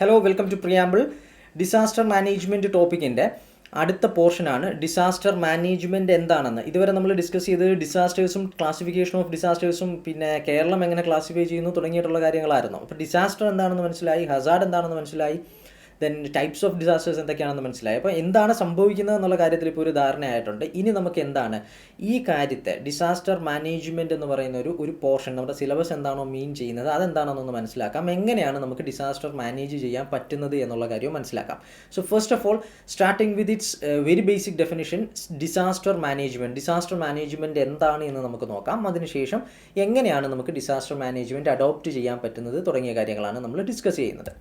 Hello welcome to preamble disaster management ടോപ്പിക്കിന്റെ അടുത്ത പോർഷനാണ് disaster management എന്താണെന്ന്. ഇതുവരെ നമ്മൾ ഡിസ്കസ് ചെയ്ത് ഡിസാസ്റ്റേഴ്സും ക്ലാസിഫിക്കേഷൻ ഓഫ് ഡിസാസ്റ്റേഴ്സും പിന്നെ കേരളം എങ്ങനെ ക്ലാസിഫൈ ചെയ്യുന്നു തുടങ്ങിയിട്ടുള്ള കാര്യങ്ങളായിരുന്നു. അപ്പോൾ ഡിസാസ്റ്റർ എന്താണെന്ന് മനസ്സിലായി ഹസാർഡ് എന്താണെന്ന് മനസ്സിലായി ദെൻ ടൈപ്സ് ഓഫ് ഡിസാസ്റ്റേഴ്സ് എന്തൊക്കെയാണെന്ന് മനസ്സിലായി. അപ്പോൾ എന്താണ് സംഭവിക്കുന്നത് എന്നുള്ള കാര്യത്തിൽ ഇപ്പോൾ ഒരു ധാരണയായിട്ടുണ്ട് ഇനി നമുക്ക് എന്താണ്? ഈ കാര്യത്തെ ഡിസാസ്റ്റർ മാനേജ്മെന്റ് എന്ന് പറയുന്ന ഒരു ഒരു പോർഷൻ നമ്മുടെ സിലബസ് എന്താണോ മീൻ ചെയ്യുന്നത് അതെന്താണെന്നൊന്ന് മനസ്സിലാക്കാം. എങ്ങനെയാണ് നമുക്ക് ഡിസാസ്റ്റർ മാനേജ് ചെയ്യാൻ പറ്റുന്നത് എന്നുള്ള കാര്യവും മനസ്സിലാക്കാം. So first of all starting with it's very basic definition disaster management disaster management എന്താണ് എന്ന് നമുക്ക് നോക്കാം. അതിനുശേഷം എങ്ങനെയാണ് നമുക്ക് ഡിസാസ്റ്റർ മാനേജ്മെന്റ് അഡോപ്റ്റ് ചെയ്യാൻ പറ്റുന്നത് തുടങ്ങിയ കാര്യങ്ങളാണ് നമ്മൾ ഡിസ്കസ് ചെയ്യുന്നത്.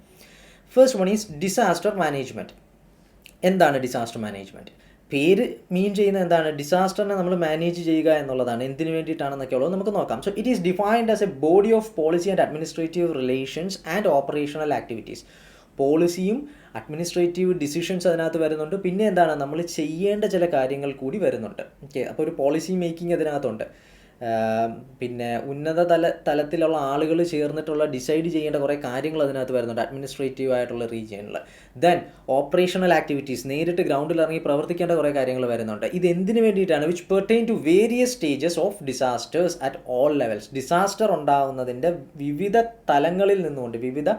First one is disaster management എന്താണ് ഡിസാസ്റ്റർ മാനേജ്മെന്റ് പേര് മീൻ ചെയ്യുന്ന എന്താണ്? ഡിസാസ്റ്ററിനെ നമ്മൾ മാനേജ് ചെയ്യുക എന്നുള്ളതാണ്. എന്തിനു വേണ്ടിയിട്ടാണെന്നൊക്കെ ഉള്ളത് നമുക്ക് നോക്കാം. So it is defined as a body of policy and administrative relations and operational activities പോളിസിയും administrative decisions അതിനകത്ത് വരുന്നുണ്ട്. പിന്നെ എന്താണ്? നമ്മൾ ചെയ്യേണ്ട ചില കാര്യങ്ങൾ കൂടി വരുന്നുണ്ട്. ഓക്കെ അപ്പോൾ ഒരു പോളിസി മേക്കിംഗ് അതിനകത്തുണ്ട്. പിന്നെ ഉന്നത തല തലത്തിലുള്ള ആളുകൾ ചേർന്നിട്ടുള്ള ഡിസൈഡ് ചെയ്യേണ്ട കുറേ കാര്യങ്ങൾ അതിനകത്ത് വരുന്നുണ്ട്. അഡ്മിനിസ്ട്രേറ്റീവ് ആയിട്ടുള്ള റീജിയനിൽ ദെൻ ഓപ്പറേഷണൽ ആക്ടിവിറ്റീസ് നേരിട്ട് ഗ്രൗണ്ടിൽ ഇറങ്ങി പ്രവർത്തിക്കേണ്ട കുറേ കാര്യങ്ങൾ വരുന്നുണ്ട്. ഇത് എന്തിനു വേണ്ടിയിട്ടാണ്? Which pertain to various stages of disasters at all levels disaster ഉണ്ടാകുന്നതിന്റെ വിവിധ തലങ്ങളിൽ നിന്നുകൊണ്ട് വിവിധ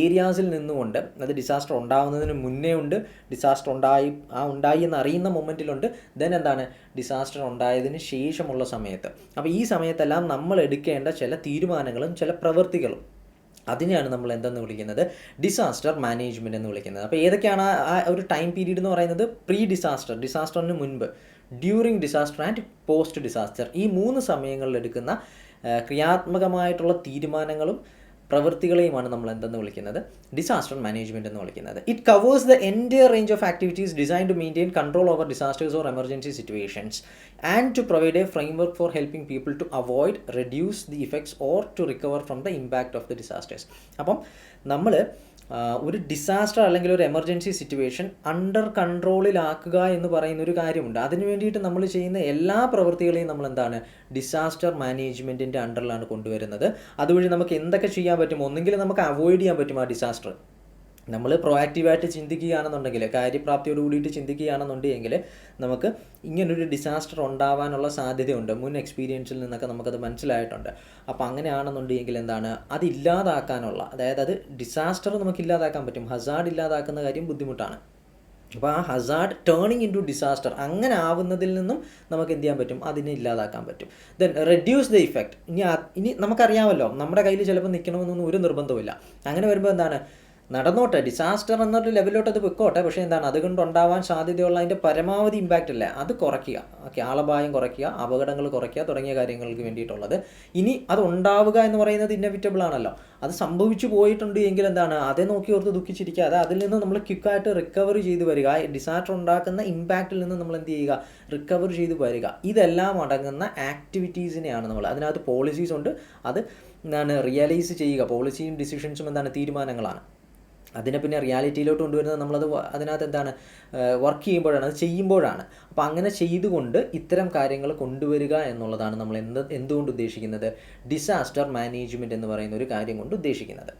ഏരിയാസിൽ നിന്നുകൊണ്ട് അത് ഡിസാസ്റ്റർ ഉണ്ടാകുന്നതിന് മുന്നേ ഉണ്ട്. ഡിസാസ്റ്റർ ഉണ്ടായി ആ ഉണ്ടായി എന്ന് അറിയുന്ന മൊമെന്റിലുണ്ട് ദെൻ എന്താണ്? ഡിസാസ്റ്റർ ഉണ്ടായതിന് ശേഷമുള്ള സമയത്ത്. അപ്പോൾ ഈ സമയത്തെല്ലാം നമ്മൾ എടുക്കേണ്ട ചില തീരുമാനങ്ങളും ചില പ്രവൃത്തികളും. അതിനെയാണ് നമ്മൾ എന്തെന്ന് വിളിക്കുന്നത്? ഡിസാസ്റ്റർ മാനേജ്മെന്റ് എന്ന് വിളിക്കുന്നത്. അപ്പോൾ ഏതൊക്കെയാണ് ആ- ആ ഒരു ടൈം പീരീഡ് എന്ന് പറയുന്നത്? പ്രീ ഡിസാസ്റ്റർ ഡിസാസ്റ്ററിന് മുൻപ്. During disaster and post disaster ഈ മൂന്ന് സമയങ്ങളിൽ എടുക്കുന്ന ക്രിയാത്മകമായിട്ടുള്ള തീരുമാനങ്ങളും പ്രവൃത്തികളെയുമാണ് നമ്മൾ എന്തെന്ന് വിളിക്കുന്നത്? ഡിസാസ്റ്റർ മാനേജ്മെന്റ് എന്ന് വിളിക്കുന്നത്. It covers the entire range of activities designed to maintain control over disasters or emergency situations and to provide a framework for helping people to avoid reduce the effects or to recover from the impact of the disasters അപ്പം നമ്മൾ ഒരു disaster അല്ലെങ്കിൽ ഒരു emergency situation under കൺട്രോളിലാക്കുക എന്ന് പറയുന്ന ഒരു കാര്യമുണ്ട്. അതിന് വേണ്ടിയിട്ട് നമ്മൾ ചെയ്യുന്ന എല്ലാ പ്രവൃത്തികളെയും നമ്മൾ എന്താണ്? ഡിസാസ്റ്റർ മാനേജ്മെന്റിന്റെ അണ്ടറിലാണ് കൊണ്ടുവരുന്നത്. അതുവഴി നമുക്ക് എന്തൊക്കെ ചെയ്യാൻ പറ്റും? ഒന്നെങ്കിൽ നമുക്ക് അവോയ്ഡ് ചെയ്യാൻ പറ്റും ആ ഡിസാസ്റ്റർ നമ്മൾ പ്രൊയാക്റ്റീവായിട്ട് ചിന്തിക്കുകയാണെന്നുണ്ടെങ്കിൽ കാര്യപ്രാപ്തിയോട് കൂടിയിട്ട് ചിന്തിക്കുകയാണെന്നുണ്ടെങ്കിൽ നമുക്ക് ഇങ്ങനൊരു ഡിസാസ്റ്റർ ഉണ്ടാവാനുള്ള സാധ്യതയുണ്ട്. മുൻ എക്സ്പീരിയൻസിൽ നിന്നൊക്കെ നമുക്കത് മനസ്സിലായിട്ടുണ്ട്. അപ്പോൾ അങ്ങനെയാണെന്നുണ്ടെങ്കിൽ എന്താണ്? അത് ഇല്ലാതാക്കാനുള്ള അതായത് അത് ഡിസാസ്റ്റർ നമുക്ക് ഇല്ലാതാക്കാൻ പറ്റും. ഹസാർഡ് ഇല്ലാതാക്കുന്ന കാര്യം ബുദ്ധിമുട്ടാണ്. അപ്പോൾ ആ hazard turning into disaster അങ്ങനെ ആവുന്നതിൽ നിന്നും നമുക്ക് എന്ത് ചെയ്യാൻ പറ്റും? അതിനെ ഇല്ലാതാക്കാൻ പറ്റും. ദെൻ റെഡ്യൂസ് ദ ഇഫക്റ്റ് ഇനി ഇനി നമുക്കറിയാമല്ലോ നമ്മുടെ കയ്യിൽ ചിലപ്പോൾ നിൽക്കണമെന്നൊന്നും ഒരു നിർബന്ധമില്ല അങ്ങനെ വരുമ്പോൾ എന്താണ്? നടന്നോട്ടെ. ഡിസാസ്റ്റർ എന്നൊരു ലെവലിലോട്ട് അത് വെക്കോട്ടെ പക്ഷേ എന്താണ്? അതുകൊണ്ട് ഉണ്ടാവാൻ സാധ്യതയുള്ള അതിന്റെ പരമാവധി ഇമ്പാക്റ്റ് അല്ലേ? അത് കുറയ്ക്കുക. ഓക്കെ ആളപായം കുറയ്ക്കുക അപകടങ്ങൾ കുറയ്ക്കുക തുടങ്ങിയ കാര്യങ്ങൾക്ക് വേണ്ടിയിട്ടുള്ളത്. ഇനി അത് ഉണ്ടാവുക എന്ന് പറയുന്നത് ഇന്നവിറ്റബിൾ ആണല്ലോ. അത് സംഭവിച്ചു പോയിട്ടുണ്ട് എങ്കിൽ എന്താണ്? അതേ നോക്കി ഓർത്ത് ദുഃഖിച്ചിരിക്കാതെ അതിൽ നിന്ന് നമ്മൾ ക്വിക്കായിട്ട് റിക്കവർ ചെയ്ത് വരിക. ഡിസാസ്റ്റർ ഉണ്ടാക്കുന്ന ഇമ്പാക്റ്റിൽ നിന്ന് നമ്മൾ എന്ത് ചെയ്യുക? റിക്കവർ ചെയ്ത് വരിക. ഇതെല്ലാം അടങ്ങുന്ന ആക്ടിവിറ്റീസിനെയാണ് നമ്മൾ. അതിനകത്ത് പോളിസീസ് ഉണ്ട്. അത് എന്താണ്? റിയലൈസ് ചെയ്യുക. പോളിസിയും ഡിസിഷൻസും എന്താണ്? തീരുമാനങ്ങളാണ്. അതിനെ പിന്നെ റിയാലിറ്റിയിലോട്ട് കൊണ്ടുവരുന്നത് നമ്മളത് അതിനകത്ത് എന്താണ് വർക്ക് ചെയ്യുമ്പോഴാണ് അത് ചെയ്യുമ്പോഴാണ്. അപ്പോൾ അങ്ങനെ ചെയ്തുകൊണ്ട് ഇത്തരം കാര്യങ്ങൾ കൊണ്ടുവരിക എന്നുള്ളതാണ് നമ്മൾ എന്ത് എന്തുകൊണ്ട് ഉദ്ദേശിക്കുന്നത്? ഡിസാസ്റ്റർ മാനേജ്മെന്റ് എന്ന് പറയുന്ന ഒരു കാര്യം കൊണ്ട് ഉദ്ദേശിക്കുന്നത്.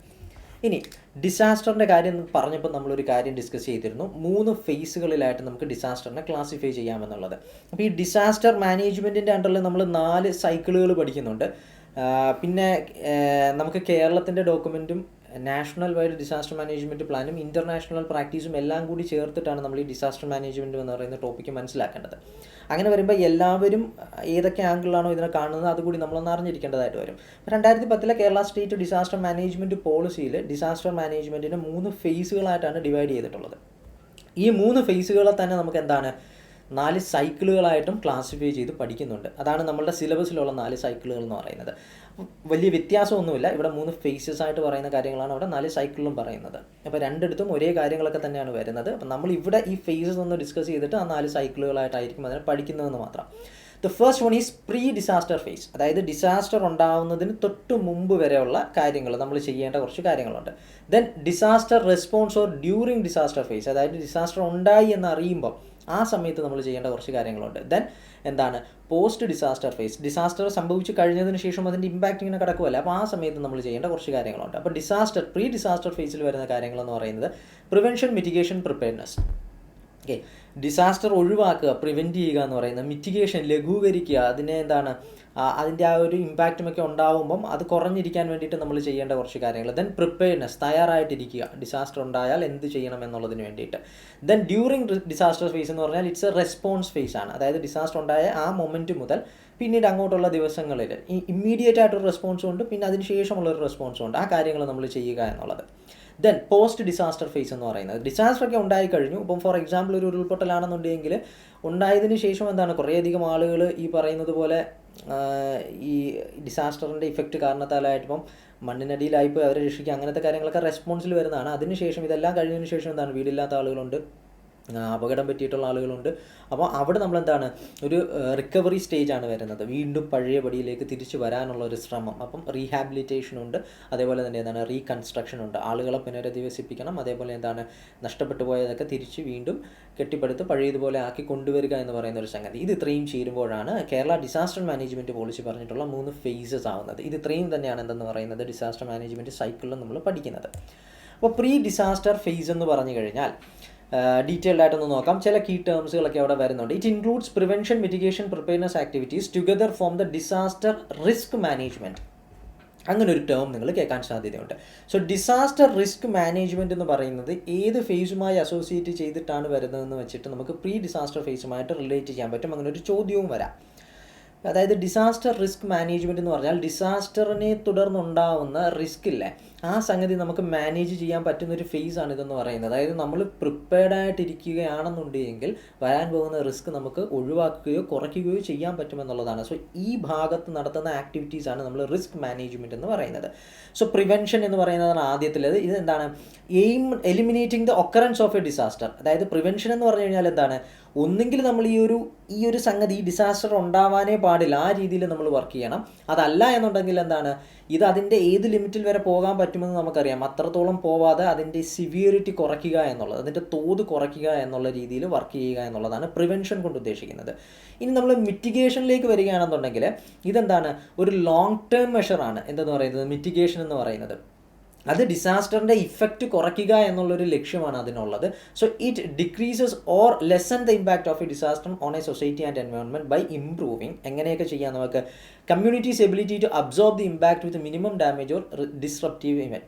ഇനി ഡിസാസ്റ്ററിന്റെ കാര്യം പറഞ്ഞപ്പോൾ നമ്മളൊരു കാര്യം ഡിസ്കസ് ചെയ്തിരുന്നു. മൂന്ന് ഫേസുകളിലായിട്ട് നമുക്ക് ഡിസാസ്റ്ററിനെ ക്ലാസിഫൈ ചെയ്യാമെന്നുള്ളത്. അപ്പോൾ ഈ ഡിസാസ്റ്റർ മാനേജ്മെന്റിന്റെ അണ്ടറിൽ നമ്മൾ നാല് സൈക്കിളുകൾ പഠിക്കുന്നുണ്ട്. പിന്നെ നമുക്ക് കേരളത്തിന്റെ ഡോക്യുമെന്റും നാഷണൽ വൈഡ് ഡിസാസ്റ്റർ മാനേജ്മെന്റ് പ്ലാനും ഇന്റർനാഷണൽ പ്രാക്ടീസും എല്ലാം കൂടി ചേർത്തിട്ടാണ് നമ്മൾ ഈ ഡിസാസ്റ്റർ മാനേജ്മെന്റ് എന്ന് പറയുന്ന ടോപ്പിക്ക് മനസ്സിലാക്കേണ്ടത്. അങ്ങനെ വരുമ്പോൾ എല്ലാവരും ഏതൊക്കെ ആംഗിളാണോ ഇതിനെ കാണുന്നത് അതുകൂടി നമ്മളൊന്ന് അറിഞ്ഞിരിക്കേണ്ടതായിട്ട് വരും. രണ്ടായിരത്തി പത്തിലെ കേരള സ്റ്റേറ്റ് ഡിസാസ്റ്റർ മാനേജ്മെന്റ് പോളിസിയിൽ ഡിസാസ്റ്റർ മാനേജ്മെന്റിനെ മൂന്ന് ഫേസുകളായിട്ടാണ് ഡിവൈഡ് ചെയ്തിട്ടുള്ളത്. ഈ മൂന്ന് ഫേസുകളെ തന്നെ നമുക്ക് എന്താണ് നാല് സൈക്കിളുകളായിട്ടും ക്ലാസിഫൈ ചെയ്ത് പഠിക്കുന്നുണ്ട്. അതാണ് നമ്മളുടെ സിലബസിലുള്ള നാല് സൈക്കിളുകൾ എന്ന് പറയുന്നത്. വലിയ വ്യത്യാസമൊന്നുമില്ല. ഇവിടെ മൂന്ന് ഫേസസ് ആയിട്ട് പറയുന്ന കാര്യങ്ങളാണ് അവിടെ നാല് സൈക്കിളിലും പറയുന്നത്. അപ്പോൾ രണ്ടിടത്തും ഒരേ കാര്യങ്ങളൊക്കെ തന്നെയാണ് വരുന്നത്. അപ്പം നമ്മൾ ഇവിടെ ഈ ഫേസസ് ഒന്ന് ഡിസ്കസ് ചെയ്തിട്ട് ആ നാല് സൈക്കിളുകളായിട്ടായിരിക്കും അതിനെ പഠിക്കുന്നതെന്ന് മാത്രം. The first one is pre disaster phase അതായത് ഡിസാസ്റ്റർ ഉണ്ടാവുന്നതിന് തൊട്ട് മുമ്പ് വരെയുള്ള കാര്യങ്ങൾ. നമ്മൾ ചെയ്യേണ്ട കുറച്ച് കാര്യങ്ങളുണ്ട്. Then disaster response or during disaster phase അതായത് ഡിസാസ്റ്റർ ഉണ്ടായി എന്ന് അറിയുമ്പോൾ ആ സമയത്ത് നമ്മൾ ചെയ്യേണ്ട കുറച്ച് കാര്യങ്ങളുണ്ട്. ദെൻ എന്താണ്? പോസ്റ്റ് ഡിസാസ്റ്റർ ഫേസ് ഡിസാസ്റ്റർ സംഭവിച്ചു കഴിഞ്ഞതിന് ശേഷം അതിന്റെ ഇമ്പാക്റ്റ് ഇങ്ങനെ കിടക്കുമല്ല അപ്പോൾ ആ സമയത്ത് നമ്മൾ ചെയ്യേണ്ട കുറച്ച് കാര്യങ്ങളുണ്ട്. അപ്പോൾ ഡിസാസ്റ്റർ പ്രീ ഡിസാസ്റ്റർ ഫേസിൽ വരുന്ന കാര്യങ്ങളെന്ന് പറയുന്നത് prevention mitigation preparedness okay disaster ഒഴിവാക്കുക പ്രിവെന്റ് ചെയ്യുക എന്ന് പറയുന്നത് മിറ്റിഗേഷൻ ലഘൂകരിക്കുക അതിനെ എന്താണ് അതിന്റെ ആ ഒരു ഇമ്പാക്റ്റും ഒക്കെ ഉണ്ടാവുമ്പം അത് കുറഞ്ഞിരിക്കാൻ വേണ്ടിയിട്ട് നമ്മൾ ചെയ്യേണ്ട കുറച്ച് കാര്യങ്ങൾ. ദെൻ പ്രിപ്പയർനെസ് തയ്യാറായിട്ടിരിക്കുക. ഡിസാസ്റ്റർ ഉണ്ടായാൽ എന്ത് ചെയ്യണം എന്നുള്ളതിന് വേണ്ടിയിട്ട്. ദെൻ ഡ്യൂറിങ് ഡിസാസ്റ്റർ ഫേസ് എന്ന് പറഞ്ഞാൽ ഇറ്റ്സ് എ റെസ്പോൺസ് ഫേസ് ആണ്. അതായത് ഡിസാസ്റ്റർ ഉണ്ടായ ആ മൊമെന്റ് മുതൽ പിന്നീട് അങ്ങോട്ടുള്ള ദിവസങ്ങളിൽ ഈ ഇമ്മീഡിയറ്റ് ആയിട്ടൊരു റെസ്പോൺസും ഉണ്ട് പിന്നെ അതിന് ശേഷമുള്ളൊരു റെസ്പോൺസും ഉണ്ട്. ആ കാര്യങ്ങൾ നമ്മൾ ചെയ്യുക എന്നുള്ളത്. ദെൻ പോസ്റ്റ് ഡിസാസ്റ്റർ ഫേസ് എന്ന് പറയുന്നത്. ഡിസാസ്റ്റർ ഒക്കെ ഉണ്ടായി കഴിഞ്ഞു. ഇപ്പം ഫോർ എക്സാമ്പിൾ ഒരു ഉരുൾപൊട്ടലാണെന്നുണ്ടെങ്കിൽ ഉണ്ടായതിന് ശേഷം എന്താണ്? കുറേയധികം ആളുകൾ ഈ പറയുന്നത് പോലെ ഈ ഡിസാസ്റ്ററിന്റെ ഇഫക്റ്റ് കാരണത്താലായിട്ട് ഇപ്പം മണ്ണിനടിയിലായിപ്പോയി അവരെ രക്ഷിക്കുക അങ്ങനത്തെ കാര്യങ്ങളൊക്കെ റെസ്പോൺസിൽ വരുന്നതാണ്. അതിനുശേഷം ഇതെല്ലാം കഴിഞ്ഞതിന് ശേഷം എന്താണ്? വീടില്ലാത്ത ആളുകളുണ്ട്. അപകടം പറ്റിയിട്ടുള്ള ആളുകളുണ്ട്. അപ്പോൾ അവിടെ നമ്മൾ എന്താണ് ഒരു റിക്കവറി സ്റ്റേജ് ആണ് വരുന്നത്. വീണ്ടും പഴയ പടിയിലേക്ക് തിരിച്ചു വരാനുള്ള ഒരു ശ്രമം. അപ്പം റീഹാബിലിറ്റേഷനുണ്ട് അതേപോലെ തന്നെ എന്താണ്? റീകൺസ്ട്രക്ഷൻ ഉണ്ട്. ആളുകളെ പുനരധിവസിപ്പിക്കണം. അതേപോലെ എന്താണ്? നഷ്ടപ്പെട്ടു പോയതൊക്കെ തിരിച്ച് വീണ്ടും കെട്ടിപ്പടുത്ത് പഴയതുപോലെ ആക്കി കൊണ്ടുവരിക എന്ന് പറയുന്ന ഒരു സംഗതി. ഇത് ഇത്രയും ചേരുമ്പോഴാണ് കേരള ഡിസാസ്റ്റർ മാനേജ്മെന്റ് പോളിസി പറഞ്ഞിട്ടുള്ള മൂന്ന് ഫേസസ് ആവുന്നത്. ഇത് ഇത്രയും തന്നെയാണ് എന്തെന്ന് പറയുന്നത്? ഡിസാസ്റ്റർ മാനേജ്മെന്റ് സൈക്കിളിൽ നമ്മൾ പഠിക്കുന്നത്. അപ്പോൾ പ്രീ ഡിസാസ്റ്റർ ഫേസ് എന്ന് പറഞ്ഞു കഴിഞ്ഞാൽ ഡീറ്റെയിൽഡ് ആയിട്ടൊന്ന് നോക്കാം. ചില കീ ടേംസുകളൊക്കെ അവിടെ വരുന്നുണ്ട്. It includes prevention mitigation preparedness activities together form the disaster risk management അങ്ങനെ ഒരു ടേം നിങ്ങൾ കേൾക്കാൻ സാധ്യതയുണ്ട്. സോ ഡിസാസ്റ്റർ റിസ്ക് മാനേജ്മെന്റ് എന്ന് പറയുന്നത് ഏത് ഫേസുമായി അസോസിയേറ്റ് ചെയ്തിട്ടാണ് വരുന്നതെന്ന് വെച്ചിട്ട് നമുക്ക് പ്രീ ഡിസാസ്റ്റർ ഫേസുമായിട്ട് റിലേറ്റ് ചെയ്യാൻ പറ്റും. അങ്ങനെ ഒരു ചോദ്യവും വരാം. അതായത് ഡിസാസ്റ്റർ റിസ്ക് മാനേജ്മെന്റ് എന്ന് പറഞ്ഞാൽ ഡിസാസ്റ്ററിനെ തുടർന്നുണ്ടാവുന്ന റിസ്ക് ഇല്ലേ? ആ സംഗതി നമുക്ക് മാനേജ് ചെയ്യാൻ പറ്റുന്ന ഒരു ഫേസ് ആണ് ഇതെന്ന് പറയുന്നത്. അതായത് നമ്മൾ പ്രിപ്പയർഡ് ആയിട്ടിരിക്കുകയാണെന്നുണ്ടെങ്കിൽ വരാൻ പോകുന്ന റിസ്ക് നമുക്ക് ഒഴിവാക്കുകയോ കുറയ്ക്കുകയോ ചെയ്യാൻ പറ്റുമെന്നുള്ളതാണ്. സോ ഈ ഭാഗത്ത് നടത്തുന്ന ആക്ടിവിറ്റീസ് ആണ് നമ്മൾ റിസ്ക് മാനേജ്മെന്റ് എന്ന് പറയുന്നത്. സോ പ്രിവെൻഷൻ എന്ന് പറയുന്നതാണ് ആദ്യത്തിലത് ഇത് എന്താണ് aim eliminating the occurrence of a disaster അതായത് പ്രിവെൻഷൻ എന്ന് പറഞ്ഞു കഴിഞ്ഞാൽ എന്താണ്? ഒന്നെങ്കിൽ നമ്മൾ ഈ ഒരു ഈ ഒരു സംഗതി ഈ ഡിസാസ്റ്റർ ഉണ്ടാവാനേ പാടില്ല. ആ രീതിയിൽ നമ്മൾ വർക്ക് ചെയ്യണം. അതല്ല എന്നുണ്ടെങ്കിൽ എന്താണ്? ഇത് അതിന്റെ ഏത് ലിമിറ്റിൽ വരെ പോകാൻ പറ്റുമെന്ന് നമുക്കറിയാം. അത്രത്തോളം പോവാതെ അതിന്റെ സിവിയറിറ്റി കുറയ്ക്കുക എന്നുള്ളത് അതിന്റെ തോത് കുറയ്ക്കുക എന്നുള്ള രീതിയിൽ വർക്ക് ചെയ്യുക എന്നുള്ളതാണ് പ്രിവെൻഷൻ കൊണ്ട് ഉദ്ദേശിക്കുന്നത്. ഇനി നമ്മൾ മിറ്റിഗേഷനിലേക്ക് വരികയാണെന്നുണ്ടെങ്കിൽ ഇതെന്താണ്? ഒരു ലോങ് ടേം മെഷറാണ് എന്തെന്ന് പറയുന്നത്? മിറ്റിഗേഷൻ എന്ന് പറയുന്നത്. അത് ഡിസാസ്റ്ററിന്റെ ഇഫക്റ്റ് കുറയ്ക്കുക എന്നുള്ളൊരു ലക്ഷ്യമാണ് അതിനുള്ളത്. So it decreases or lessen the impact of a disaster on a society and environment by improving എങ്ങനെയൊക്കെ ചെയ്യാം നമുക്ക്? Communities ability to absorb the impact with minimum damage or disruptive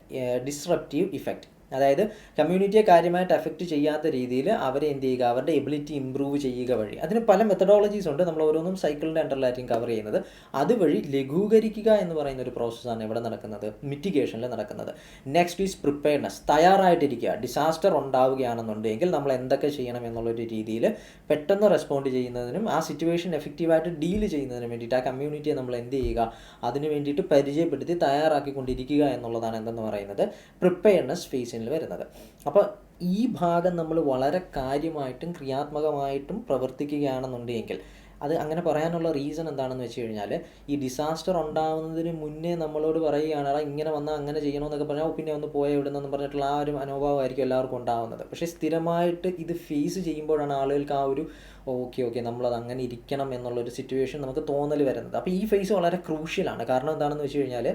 disruptive effect അതായത് കമ്മ്യൂണിറ്റിയെ കാര്യമായിട്ട് effect ചെയ്യാത്ത രീതിയിൽ അവരെ എന്ത് ചെയ്യുക അവരുടെ എബിലിറ്റി ഇമ്പ്രൂവ് ചെയ്യുക വഴി. അതിന് പല മെത്തഡോളജീസ് ഉണ്ട്. നമ്മൾ ഓരോന്നും സൈക്കിളിന്റെ അണ്ടറിലായിരിക്കും കവർ ചെയ്യുന്നത്. അതുവഴി ലഘൂകരിക്കുക എന്ന് പറയുന്ന ഒരു പ്രോസസ്സാണ് ഇവിടെ നടക്കുന്നത്. മിറ്റിഗേഷനിൽ നടക്കുന്നത്. നെക്സ്റ്റ് ഈസ് പ്രിപ്പയർനെസ് തയ്യാറായിട്ടിരിക്കുക. ഡിസാസ്റ്റർ ഉണ്ടാവുകയാണെന്നുണ്ടെങ്കിൽ നമ്മൾ എന്തൊക്കെ ചെയ്യണം എന്നുള്ളൊരു രീതിയിൽ പെട്ടെന്ന് റെസ്പോണ്ട് ചെയ്യുന്നതിനും ആ സിറ്റുവേഷൻ എഫക്റ്റീവായിട്ട് ഡീൽ ചെയ്യുന്നതിനും വേണ്ടിയിട്ട് ആ കമ്മ്യൂണിറ്റിയെ നമ്മൾ എന്ത് ചെയ്യുക അതിന് വേണ്ടിയിട്ട് പരിചയപ്പെടുത്തി തയ്യാറാക്കിക്കൊണ്ടിരിക്കുക എന്നുള്ളതാണ് എന്തെന്ന് പറയുന്നത്. പ്രിപ്പയർനെസ് ഫേസിൽ വരുന്നത്. അപ്പോൾ ഈ ഭാഗം നമ്മൾ വളരെ കാര്യമായിട്ടും ക്രിയാത്മകമായിട്ടും പ്രവർത്തിക്കുകയാണെന്നുണ്ടെങ്കിൽ അത് അങ്ങനെ പറയാനുള്ള റീസൺ എന്താണെന്ന് വെച്ച് കഴിഞ്ഞാൽ ഈ ഡിസാസ്റ്റർ ഉണ്ടാവുന്നതിന് മുന്നേ നമ്മളോട് പറയുകയാണ് "എടാ, ഇങ്ങനെ വന്നാൽ അങ്ങനെ ചെയ്യണമെന്നൊക്കെ പറഞ്ഞാൽ "ഓ, പിന്നെ ഒന്ന് പോയ ഇവിടെ പറഞ്ഞിട്ടുള്ള ആ ഒരു അനുഭവമായിരിക്കും എല്ലാവർക്കും ഉണ്ടാവുന്നത്. പക്ഷേ സ്ഥിരമായിട്ട് ഇത് ഫേസ് ചെയ്യുമ്പോഴാണ് ആളുകൾക്ക് ആ ഒരു ഓക്കെ ഓക്കെ നമ്മളത് അങ്ങനെ ഇരിക്കണം എന്നുള്ളൊരു സിറ്റുവേഷൻ നമുക്ക് തോന്നൽ വരുന്നത്. അപ്പോൾ ഈ ഫേസ് വളരെ ക്രൂഷ്യലാണ് കാരണം എന്താണെന്ന് വെച്ച് കഴിഞ്ഞാൽ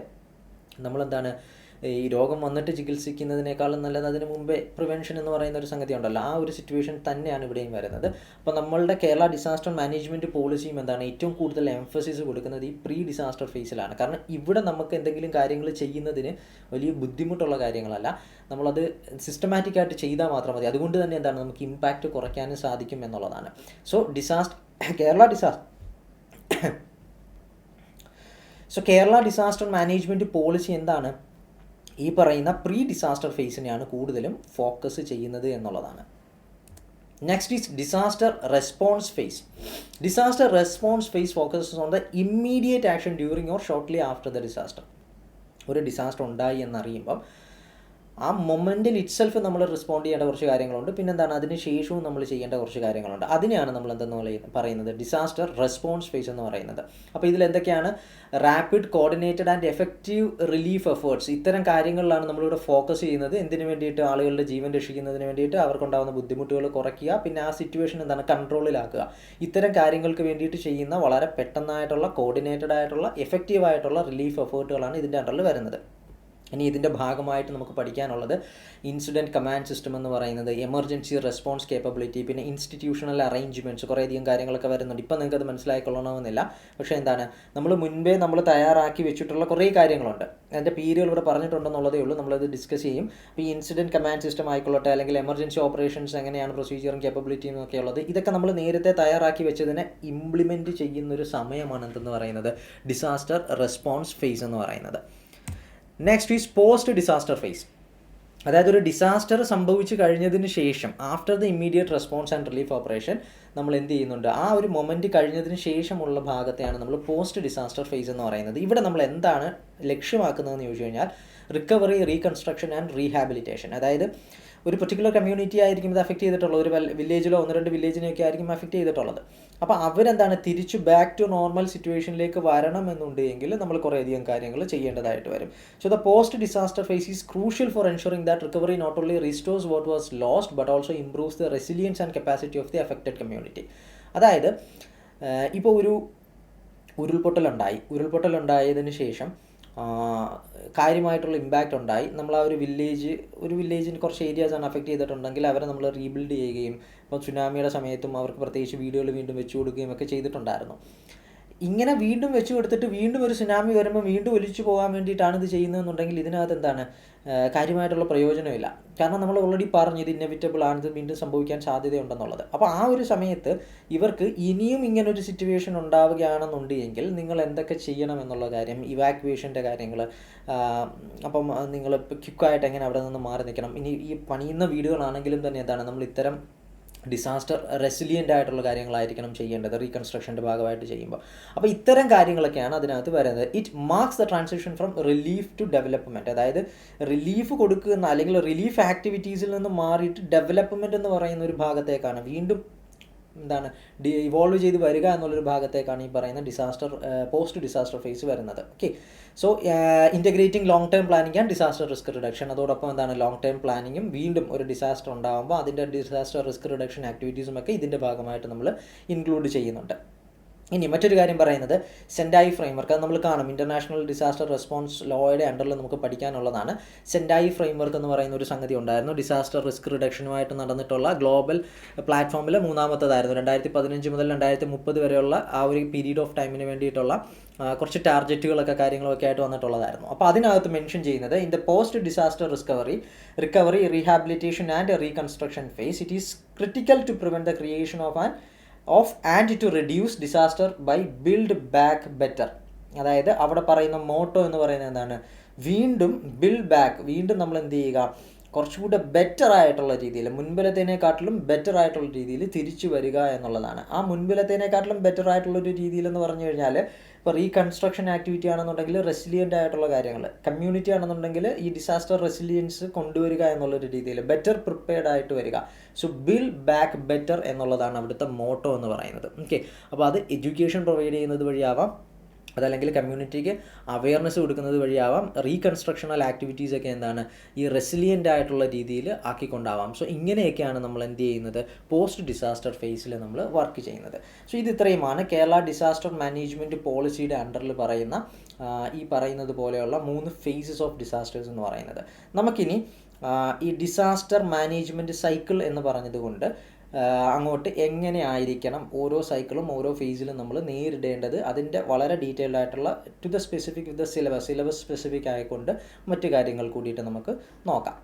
നമ്മളെന്താണ് ഈ രോഗം വന്നിട്ട് ചികിത്സിക്കുന്നതിനേക്കാളും നല്ലത് അതിന് മുമ്പേ പ്രിവെൻഷൻ എന്ന് പറയുന്ന ഒരു സംഗതി ഉണ്ടല്ലോ ആ ഒരു സിറ്റുവേഷൻ തന്നെയാണ് ഇവിടെയും വരുന്നത്. അപ്പോൾ നമ്മളുടെ കേരള ഡിസാസ്റ്റർ മാനേജ്മെന്റ് പോളിസിയും എന്താണ്? ഏറ്റവും കൂടുതൽ എംഫസിസ് കൊടുക്കുന്നത് ഈ പ്രീ ഡിസാസ്റ്റർ ഫേസിലാണ് കാരണം ഇവിടെ നമുക്ക് എന്തെങ്കിലും കാര്യങ്ങൾ ചെയ്യുന്നതിന് വലിയ ബുദ്ധിമുട്ടുള്ള കാര്യങ്ങളല്ല. നമ്മളത് സിസ്റ്റമാറ്റിക് ആയിട്ട് ചെയ്താൽ മാത്രം മതി. അതുകൊണ്ട് തന്നെ എന്താണ്? നമുക്ക് ഇമ്പാക്റ്റ് കുറയ്ക്കാനും സാധിക്കും എന്നുള്ളതാണ്. So disaster Kerala disaster so Kerala disaster management policy എന്താണ്? ഈ പറയുന്ന പ്രീ ഡിസാസ്റ്റർ ഫേസിനെയാണ് കൂടുതലും ഫോക്കസ് ചെയ്യുന്നത് എന്നുള്ളതാണ്. Next is disaster response phase disaster response phase focuses on the immediate action during or shortly after the disaster ഒരു disaster ഉണ്ടായി എന്നറിയുമ്പം ആ മൊമെന്റിൽ ഇറ്റ്സെൽഫ് നമ്മൾ റെസ്പോണ്ട് ചെയ്യേണ്ട കുറച്ച് കാര്യങ്ങളുണ്ട്. പിന്നെ എന്താണ് അതിന് ശേഷവും നമ്മൾ ചെയ്യേണ്ട കുറച്ച് കാര്യങ്ങളുണ്ട്. അതിനെയാണ് നമ്മൾ എന്തെന്ന് പറയ- പറയുന്നത്? ഡിസാസ്റ്റർ റെസ്പോൺസ് ഫേസ് എന്ന് പറയുന്നത്. അപ്പോൾ ഇതിൽ എന്തൊക്കെയാണ്? Rapid coordinated and effective relief efforts ഇത്തരം കാര്യങ്ങളിലാണ് നമ്മളിവിടെ ഫോക്കസ് ചെയ്യുന്നത്. എന്തിനു വേണ്ടിയിട്ട് ആളുകളുടെ ജീവൻ രക്ഷിക്കുന്നതിന് വേണ്ടിയിട്ട് അവർക്കുണ്ടാകുന്ന ബുദ്ധിമുട്ടുകൾ കുറയ്ക്കുക. പിന്നെ ആ സിറ്റുവേഷൻ എന്താണ്? കൺട്രോളിലാക്കുക ഇത്തരം കാര്യങ്ങൾക്ക് വേണ്ടിയിട്ട് ചെയ്യുന്ന വളരെ പെട്ടെന്നായിട്ടുള്ള കോർഡിനേറ്റഡ് ആയിട്ടുള്ള എഫക്റ്റീവ് ആയിട്ടുള്ള റിലീഫ് എഫേർട്ടുകളാണ് ഇതിന്റെ അണ്ടറിൽ വരുന്നത്. ഇനി ഇതിന്റെ ഭാഗമായിട്ട് നമുക്ക് പഠിക്കാനുള്ളത് ഇൻസിഡന്റ് കമാൻഡ് സിസ്റ്റം എന്ന് പറയുന്നത് എമർജൻസി റെസ്പോൺസ് കേപ്പബിലിറ്റി പിന്നെ ഇൻസ്റ്റിറ്റ്യൂഷണൽ അറേഞ്ച്മെന്റ്സ് കുറേയധികം കാര്യങ്ങളൊക്കെ വരുന്നുണ്ട്. ഇപ്പം നിങ്ങൾക്ക് അത് മനസ്സിലായിക്കൊള്ളണമെന്നില്ല. പക്ഷേ എന്താണ്? നമ്മൾ മുൻപേ നമ്മൾ തയ്യാറാക്കി വെച്ചിട്ടുള്ള കുറേ കാര്യങ്ങളുണ്ട്. അതിന്റെ പീരിയൽ ഇവിടെ പറഞ്ഞിട്ടുണ്ടെന്നുള്ളതേ ഉള്ളൂ. നമ്മളത് ഡിസ്കസ് ചെയ്യും. അപ്പോൾ ഈ ഇൻസിഡന്റ് കമാൻഡ് സിസ്റ്റം ആയിക്കൊള്ളട്ടെ അല്ലെങ്കിൽ എമർജൻസി ഓപ്പറേഷൻസ് എങ്ങനെയാണ് പ്രൊസീജിയറും കേപ്പബിലിറ്റിയും ഒക്കെ ഉള്ളത് ഇതൊക്കെ നമ്മൾ നേരത്തെ തയ്യാറാക്കി വെച്ചതിനെ ഇംപ്ലിമെന്റ് ചെയ്യുന്നൊരു സമയമാണ് എന്തെന്ന് പറയുന്നത്? ഡിസാസ്റ്റർ റെസ്പോൺസ് ഫേസ് എന്ന് പറയുന്നത്. Next is post disaster phase അതായത് ഒരു ഡിസാസ്റ്റർ സംഭവിച്ചു കഴിഞ്ഞതിന് ശേഷം after the immediate response and relief operation നമ്മൾ എന്ത് ചെയ്യുന്നുണ്ട്? ആ ഒരു മൊമെന്റ് കഴിഞ്ഞതിന് ശേഷമുള്ള ഭാഗത്തെയാണ് നമ്മൾ പോസ്റ്റ് ഡിസാസ്റ്റർ ഫേസ് എന്ന് പറയുന്നത്. ഇവിടെ നമ്മൾ എന്താണ് ലക്ഷ്യമാക്കുന്നതെന്ന് ചോദിച്ചു കഴിഞ്ഞാൽ റിക്കവറി റീകൺസ്ട്രക്ഷൻ ആൻഡ് റീഹാബിലിറ്റേഷൻ അതായത് ഒരു പെർട്ടിക്കുലർ കമ്മ്യൂണിറ്റി ആയിരിക്കും ഇത് അഫക്റ്റ് ചെയ്തിട്ടുള്ളത്. ഒരു വില്ലേജിലോ ഒന്ന് രണ്ട് വില്ലേജിനെയൊക്കെ ആയിരിക്കും അഫക്റ്റ് ചെയ്തിട്ടുള്ളത്. അപ്പോൾ അവരെന്താണ് തിരിച്ച് ബാക്ക് ടു നോർമൽ സിറ്റുവേഷനിലേക്ക് വരണമെന്നുണ്ടെങ്കിൽ നമ്മൾ കുറേയധികം കാര്യങ്ങൾ ചെയ്യേണ്ടതായിട്ട് വരും. So the post disaster phase is crucial for ensuring that recovery not only restores what was lost but also improves the resilience and capacity of the affected community അതായത് ഇപ്പോൾ ഒരു ഉരുൾപൊട്ടലുണ്ടായി. ഉരുൾപൊട്ടലുണ്ടായതിന് ശേഷം കാര്യമായിട്ടുള്ള ഇമ്പാക്റ്റ് ഉണ്ടായി. നമ്മൾ ആ ഒരു വില്ലേജ് ഒരു വില്ലേജിന് കുറച്ച് ഏരിയാസാണ് അഫക്റ്റ് ചെയ്തിട്ടുണ്ടെങ്കിൽ അവരെ നമ്മൾ റീബിൽഡ് ചെയ്യുകയും ഇപ്പോൾ സുനാമിയുടെ സമയത്തും അവർക്ക് പ്രത്യേകിച്ച് വീടുകൾ വീണ്ടും വെച്ചു കൊടുക്കുകയും ഒക്കെ ചെയ്തിട്ടുണ്ടായിരുന്നു. ഇങ്ങനെ വീണ്ടും വെച്ചു കൊടുത്തിട്ട് വീണ്ടും ഒരു സുനാമി വരുമ്പോൾ വീണ്ടും ഒലിച്ചു പോകാൻ വേണ്ടിയിട്ടാണ് ഇത് ചെയ്യുന്നതെന്നുണ്ടെങ്കിൽ ഇതിനകത്ത് എന്താണ് കാര്യമായിട്ടുള്ള പ്രയോജനമില്ല. കാരണം നമ്മൾ ഓൾറെഡി പറഞ്ഞു ഇത് ഇന്നവിറ്റബിൾ ആണ് ഇത് വീണ്ടും സംഭവിക്കാൻ സാധ്യതയുണ്ടെന്നുള്ളത്. അപ്പോൾ ആ ഒരു സമയത്ത് ഇവർക്ക് ഇനിയും ഇങ്ങനെ ഒരു സിറ്റുവേഷൻ ഉണ്ടാവുകയാണെന്നുണ്ടെങ്കിൽ നിങ്ങൾ എന്തൊക്കെ ചെയ്യണം എന്നുള്ള കാര്യം ഇവാക്യുവേഷന്റെ കാര്യങ്ങൾ അപ്പം നിങ്ങൾ ക്വിക്കായിട്ട് എങ്ങനെ അവിടെ നിന്ന് മാറി നിൽക്കണം. ഇനി ഈ പണിയുന്ന വീടുകളാണെങ്കിലും തന്നെ എന്താണ് നമ്മൾ ഇത്തരം ഡിസാസ്റ്റർ റെസിലിയന്റ് ആയിട്ടുള്ള കാര്യങ്ങളായിരിക്കണം ചെയ്യേണ്ടത് റീകൺസ്ട്രക്ഷന്റെ ഭാഗമായിട്ട് ചെയ്യുമ്പോൾ. അപ്പോൾ ഇത്തരം കാര്യങ്ങളൊക്കെയാണ് അതിനകത്ത് വരുന്നത്. It marks the transition from relief to development അതായത് റിലീഫ് കൊടുക്കുന്ന അല്ലെങ്കിൽ റിലീഫ് ആക്ടിവിറ്റീസിൽ നിന്ന് മാറിയിട്ട് ഡെവലപ്മെന്റ് എന്ന് പറയുന്ന ഒരു ഭാഗത്തേക്കാണ്. വീണ്ടും എന്താണ് ഡി ഇവോൾവ് ചെയ്ത് വരിക എന്നുള്ളൊരു ഭാഗത്തേക്കാണ് ഈ പറയുന്ന ഡിസാസ്റ്റർ പോസ്റ്റ് ഡിസാസ്റ്റർ ഫേസ് വരുന്നത്. Okay so integrating long term planning and disaster risk reduction അതോടൊപ്പം എന്താണ് ലോങ് ടേം പ്ലാനിങ്ങും വീണ്ടും ഒരു ഡിസാസ്റ്റർ ഉണ്ടാകുമ്പോൾ അതിന്റെ ഡിസാസ്റ്റർ റിസ്ക് റിഡക്ഷൻ ആക്ടിവിറ്റീസും ഒക്കെ ഇതിന്റെ ഭാഗമായിട്ട് നമ്മൾ ഇൻക്ലൂഡ് ചെയ്യുന്നുണ്ട്. ഇനി മറ്റൊരു കാര്യം പറയുന്നത് സെൻഡായി ഫ്രെയിംവർക്ക് അത് നമ്മൾ കാണും. ഇന്റർനാഷണൽ ഡിസാസ്റ്റർ റെസ്പോൺസ് ലോയുടെ അണ്ടറിൽ നമുക്ക് പഠിക്കാനുള്ളതാണ്. സെൻഡായി ഫ്രെയിംവർക്ക് എന്ന് പറയുന്ന ഒരു സംഗതി ഉണ്ടായിരുന്നു. ഡിസാസ്റ്റർ റിസ്ക് റിഡക്ഷനുമായിട്ട് നടന്നിട്ടുള്ള ഗ്ലോബൽ പ്ലാറ്റ്ഫോമിൽ മൂന്നാമത്തതായിരുന്നു. രണ്ടായിരത്തി പതിനഞ്ച് മുതൽ രണ്ടായിരത്തി മുപ്പത് വരെയുള്ള ആ ഒരു പീരീഡ് ഓഫ് ടൈമിന് വേണ്ടിയിട്ടുള്ള കുറച്ച് ടാർജറ്റുകളൊക്കെ കാര്യങ്ങളൊക്കെ ആയിട്ട് വന്നിട്ടുള്ളതായിരുന്നു. അപ്പോൾ അതിനകത്ത് മെൻഷൻ ചെയ്യുന്നത് in the post disaster recovery recovery rehabilitation and reconstruction phase it is critical to prevent the creation of an of and to reduce disaster by build back better അതായത് അവിടെ പറയുന്ന മോട്ടോ എന്ന് പറയുന്നത് എന്താണ്? വീണ്ടും ബിൽഡ് ബാക്ക് വീണ്ടും നമ്മൾ എന്ത് ചെയ്യുക? കുറച്ചുകൂടെ ബെറ്റർ ആയിട്ടുള്ള രീതിയിൽ മുൻപിലത്തേനെക്കാട്ടിലും ബെറ്റർ ആയിട്ടുള്ള രീതിയിൽ തിരിച്ചു വരിക എന്നുള്ളതാണ്. ആ മുൻപിലത്തേനെക്കാട്ടിലും ബെറ്റർ ആയിട്ടുള്ള ഒരു രീതിയിൽ എന്ന് പറഞ്ഞു കഴിഞ്ഞാൽ ഇപ്പോൾ റീകൺസ്ട്രക്ഷൻ ആക്ടിവിറ്റി ആണെന്നുണ്ടെങ്കിൽ റെസിലിയന്റ് ആയിട്ടുള്ള കാര്യങ്ങൾ. കമ്മ്യൂണിറ്റി ആണെന്നുണ്ടെങ്കിൽ ഈ ഡിസാസ്റ്റർ റെസിലിയൻസ് കൊണ്ടുവരിക എന്നുള്ളൊരു രീതിയിൽ ബെറ്റർ പ്രിപ്പയർഡ് ആയിട്ട് വരിക. സോ ബിൽ ബാക്ക് ബെറ്റർ എന്നുള്ളതാണ് അവിടുത്തെ മോട്ടോ എന്ന് പറയുന്നത്. ഓക്കെ അപ്പോൾ അത് എഡ്യൂക്കേഷൻ പ്രൊവൈഡ് ചെയ്യുന്നത് വഴിയാവാം. അതല്ലെങ്കിൽ കമ്മ്യൂണിറ്റിക്ക് അവയർനെസ് കൊടുക്കുന്നത് വഴിയാവാം റീകൺസ്ട്രക്ഷണൽ ആക്ടിവിറ്റീസ് ഒക്കെ എന്താണ് ഈ റെസിലിയന്റ് ആയിട്ടുള്ള രീതിയിൽ ആക്കിക്കൊണ്ടാവാം. സോ ഇങ്ങനെയൊക്കെയാണ് നമ്മൾ എന്ത് ചെയ്യുന്നത്? പോസ്റ്റ് ഡിസാസ്റ്റർ ഫേസിൽ നമ്മൾ വർക്ക് ചെയ്യുന്നത്. സോ ഇത് ഇത്രയുമാണ്. കേരള ഡിസാസ്റ്റർ മാനേജ്മെന്റ് പോളിസിയുടെ അണ്ടറിൽ പറയുന്ന ഈ പറയുന്നത് പോലെയുള്ള മൂന്ന് ഫേസസ് ഓഫ് ഡിസാസ്റ്റേഴ്സ് എന്ന് പറയുന്നത്. നമുക്കിനി ഈ ഡിസാസ്റ്റർ മാനേജ്മെന്റ് സൈക്കിൾ എന്ന് പറഞ്ഞതുകൊണ്ട് അങ്ങോട്ട് എങ്ങനെ ആയിരിക്കണം ഓരോ സൈക്കിളും ഓരോ ഫേസിലും നമ്മൾ നേരിടേണ്ടത് അതിന്റെ വളരെ ഡീറ്റെയിൽഡ് ആയിട്ടുള്ള to the specific with the syllabus syllabus specific ആയിക്കൊണ്ട് മറ്റു കാര്യങ്ങൾ കൂടിയിട്ട് നമുക്ക് നോക്കാം.